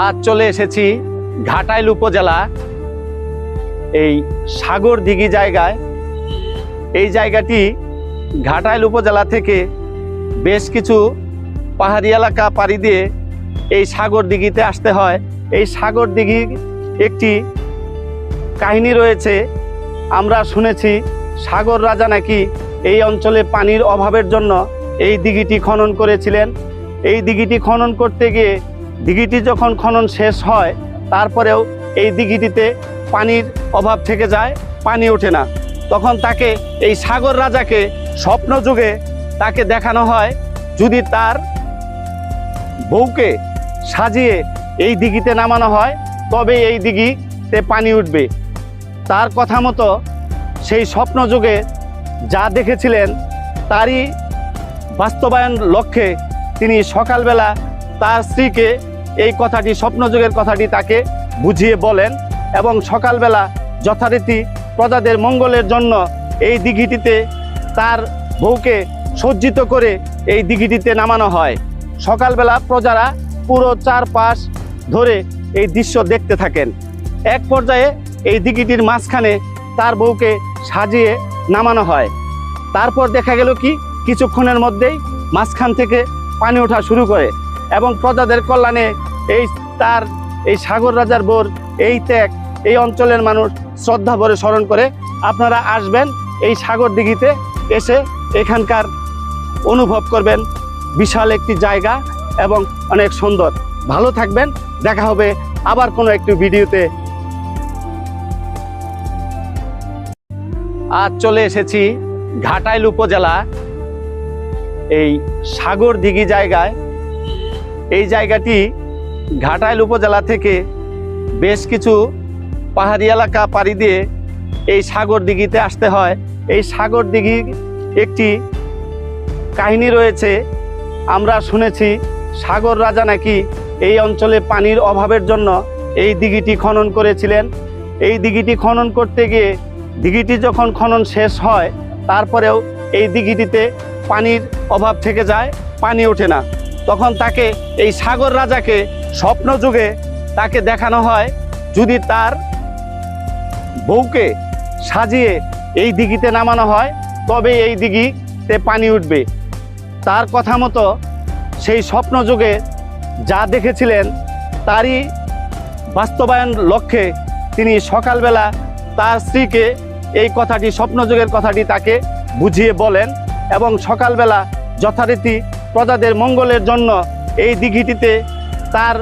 আজ চলে এসেছি ঘাটাইল উপজেলা, এই সাগর দিঘি জায়গায়। এই জায়গাটি ঘাটাইল উপজেলা থেকে বেশ কিছু পাহাড়ি এলাকা পাড়ি দিয়ে এই সাগর দিঘিতে আসতে হয়। এই সাগর দিঘি একটি কাহিনী রয়েছে, আমরা শুনেছি সাগর রাজা নাকি এই অঞ্চলে পানির অভাবের জন্য এই দিঘিটি খনন করেছিলেন। এই দিঘিটি খনন করতে গিয়ে দিঘিটি যখন খনন শেষ হয়, তারপরেও এই দিঘিটিতে পানির অভাব থেকে যায়, পানি ওঠে না। তখন তাকে এই সাগর রাজাকে স্বপ্ন যুগে তাকে দেখানো হয়, যদি তার বউকে সাজিয়ে এই দিঘিতে নামানো হয় তবে এই দিঘিতে পানি উঠবে। তার কথা মতো সেই স্বপ্ন যুগে যা দেখেছিলেন, তারই বাস্তবায়ন লক্ষ্যে তিনি সকালবেলা তার স্ত্রীকে এই কথাটি, স্বপ্নযুগের কথাটি তাকে বুঝিয়ে বলেন এবং সকালবেলা যথারীতি প্রজাদের মঙ্গলের জন্য এই দিঘিটিতে তার বউকে সজ্জিত করে এই দিঘিটিতে নামানো হয়। সকালবেলা প্রজারা পুরো চারপাশ ধরে এই দৃশ্য দেখতে থাকেন। এক পর্যায়ে এই দিঘিটির মাঝখানে তার বউকে সাজিয়ে নামানো হয়। তারপর দেখা গেল কি, কিছুক্ষণের মধ্যেই মাঝখান থেকে পানি ওঠা শুরু করে। এবং প্রজাদের কল্যাণে এই তার, এই সাগর রাজার বোর, এই ত্যাগ, এই অঞ্চলের মানুষ শ্রদ্ধা ভরে স্মরণ করে আপনারা আসবেন এই সাগর দিঘিতে এসে এখানকার অনুভব করবেন। বিশাল একটি জায়গা এবং অনেক সুন্দর। ভালো থাকবেন। দেখা হবে আবার কোনো একটি ভিডিওতে। আজ চলে এসেছি ঘাটাইল উপজেলা, এই সাগর দিঘি জায়গায়। এই জায়গাটি ঘাটাইল উপজেলা থেকে বেশ কিছু পাহাড়ি এলাকা পাড়ি দিয়ে এই সাগর দিঘিতে আসতে হয়। এই সাগর দিঘি একটি কাহিনী রয়েছে। আমরা শুনেছি, সাগর রাজা নাকি এই অঞ্চলে পানির অভাবের জন্য এই দিঘিটি খনন করেছিলেন। এই দিঘিটি খনন করতে গিয়ে দিঘিটি যখন খনন শেষ হয়, তারপরেও এই দিঘিটিতে পানির অভাব থেকে যায়, পানি ওঠে না। তখন তাকে এই সাগর রাজাকে স্বপ্ন যুগে তাকে দেখানো হয় যদি তার বউকে সাজিয়ে এই দিঘিতে নামানো হয়, তবে এই দিঘিতে পানি উঠবে। তার কথা মতো সেই স্বপ্ন যুগে যা দেখেছিলেন, তারই বাস্তবায়ন লক্ষ্যে তিনি সকালবেলা তার স্ত্রীকে এই কথাটি, স্বপ্নযুগের কথাটি তাকে বুঝিয়ে বলেন এবং সকালবেলা যথারীতি প্রজাদের মঙ্গলের জন্য এই দিঘিটিতে তার